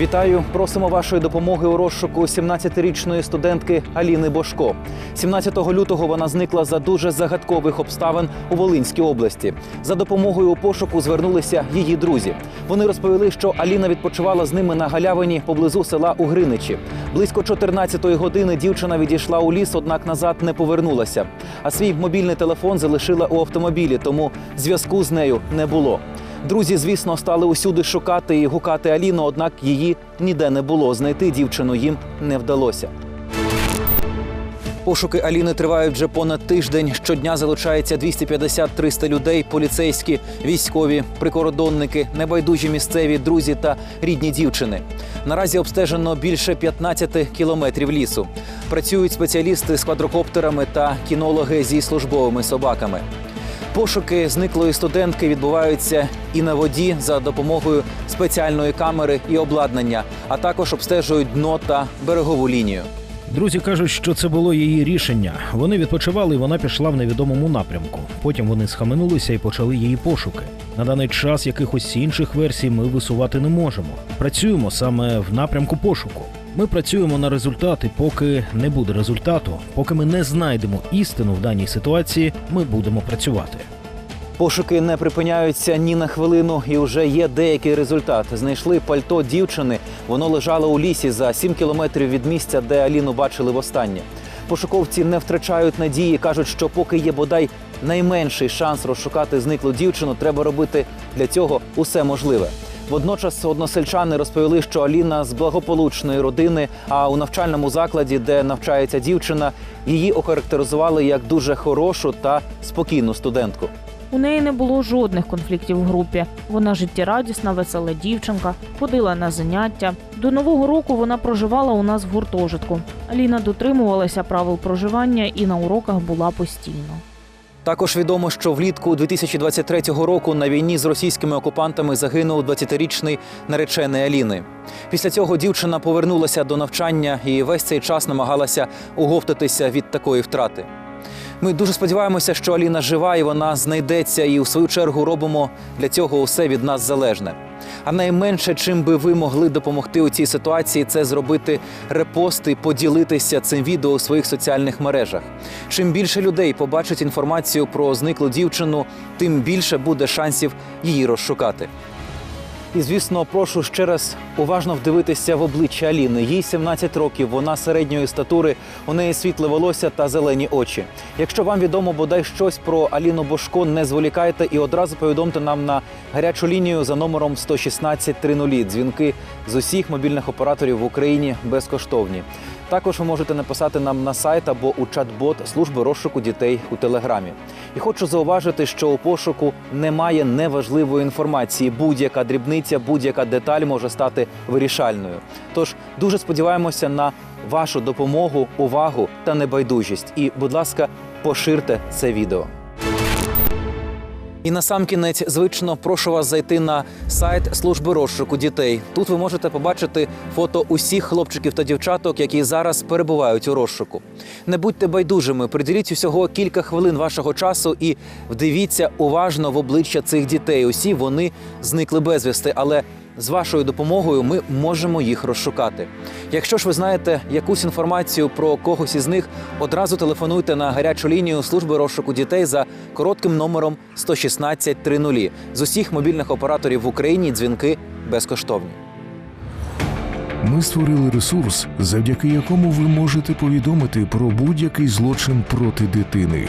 Вітаю! Просимо вашої допомоги у розшуку 17-річної студентки Аліни Бошко. 17 лютого вона зникла за дуже загадкових обставин у Волинській області. За допомогою у пошуку звернулися її друзі. Вони розповіли, що Аліна відпочивала з ними на галявині поблизу села Угриничі. Близько 14-ї години дівчина відійшла у ліс, однак назад не повернулася. А свій мобільний телефон залишила у автомобілі, тому зв'язку з нею не було. Друзі, звісно, стали усюди шукати і гукати Аліну, однак її ніде не було. Знайти дівчину їм не вдалося. Пошуки Аліни тривають вже понад тиждень. Щодня залучається 250-300 людей, поліцейські, військові, прикордонники, небайдужі місцеві, друзі та рідні дівчини. Наразі обстежено більше 15 кілометрів лісу. Працюють спеціалісти з квадрокоптерами та кінологи зі службовими собаками. Пошуки зниклої студентки відбуваються і на воді за допомогою спеціальної камери і обладнання, а також обстежують дно та берегову лінію. Друзі кажуть, що це було її рішення. Вони відпочивали, і вона пішла в невідомому напрямку. Потім вони схаменулися і почали її пошуки. На даний час якихось інших версій ми висувати не можемо. Працюємо саме в напрямку пошуку. Ми працюємо на результати, поки не буде результату, поки ми не знайдемо істину в даній ситуації, ми будемо працювати. Пошуки не припиняються ні на хвилину, і вже є деякий результат. Знайшли пальто дівчини. Воно лежало у лісі за 7 кілометрів від місця, де Аліну бачили востаннє. Пошуковці не втрачають надії, кажуть, що поки є бодай найменший шанс розшукати зниклу дівчину, треба робити для цього усе можливе. Водночас односельчани розповіли, що Аліна з благополучної родини, а у навчальному закладі, де навчається дівчина, її охарактеризували як дуже хорошу та спокійну студентку. У неї не було жодних конфліктів в групі. Вона життєрадісна, весела дівчинка, ходила на заняття. До нового року вона проживала у нас в гуртожитку. Аліна дотримувалася правил проживання і на уроках була постійно. Також відомо, що влітку 2023 року на війні з російськими окупантами загинув 20-річний наречений Аліни. Після цього дівчина повернулася до навчання і весь цей час намагалася уговтатися від такої втрати. Ми дуже сподіваємося, що Аліна жива і вона знайдеться, і у свою чергу робимо для цього усе від нас залежне. А найменше, чим би ви могли допомогти у цій ситуації, це зробити репости, поділитися цим відео у своїх соціальних мережах. Чим більше людей побачить інформацію про зниклу дівчину, тим більше буде шансів її розшукати. І звісно, прошу ще раз уважно вдивитися в обличчя Аліни. Їй 17 років, вона середньої статури, у неї світле волосся та зелені очі. Якщо вам відомо бодай щось про Аліну Бошко, не зволікайте і одразу повідомте нам на гарячу лінію за номером 116 30. Дзвінки з усіх мобільних операторів в Україні безкоштовні. Також ви можете написати нам на сайт або у чат-бот служби розшуку дітей у телеграмі. І хочу зауважити, що у пошуку немає неважливої інформації. Будь-яка дрібниця, будь-яка деталь може стати вирішальною. Тож дуже сподіваємося на вашу допомогу, увагу та небайдужість. І, будь ласка, поширте це відео. І на сам кінець звично, прошу вас зайти на сайт служби розшуку дітей. Тут ви можете побачити фото усіх хлопчиків та дівчаток, які зараз перебувають у розшуку. Не будьте байдужими, приділіть усього кілька хвилин вашого часу і вдивіться уважно в обличчя цих дітей. Усі вони зникли безвісти, але з вашою допомогою ми можемо їх розшукати. Якщо ж ви знаєте якусь інформацію про когось із них, одразу телефонуйте на гарячу лінію служби розшуку дітей за коротким номером 116 30. З усіх мобільних операторів в Україні дзвінки безкоштовні. Ми створили ресурс, завдяки якому ви можете повідомити про будь-який злочин проти дитини.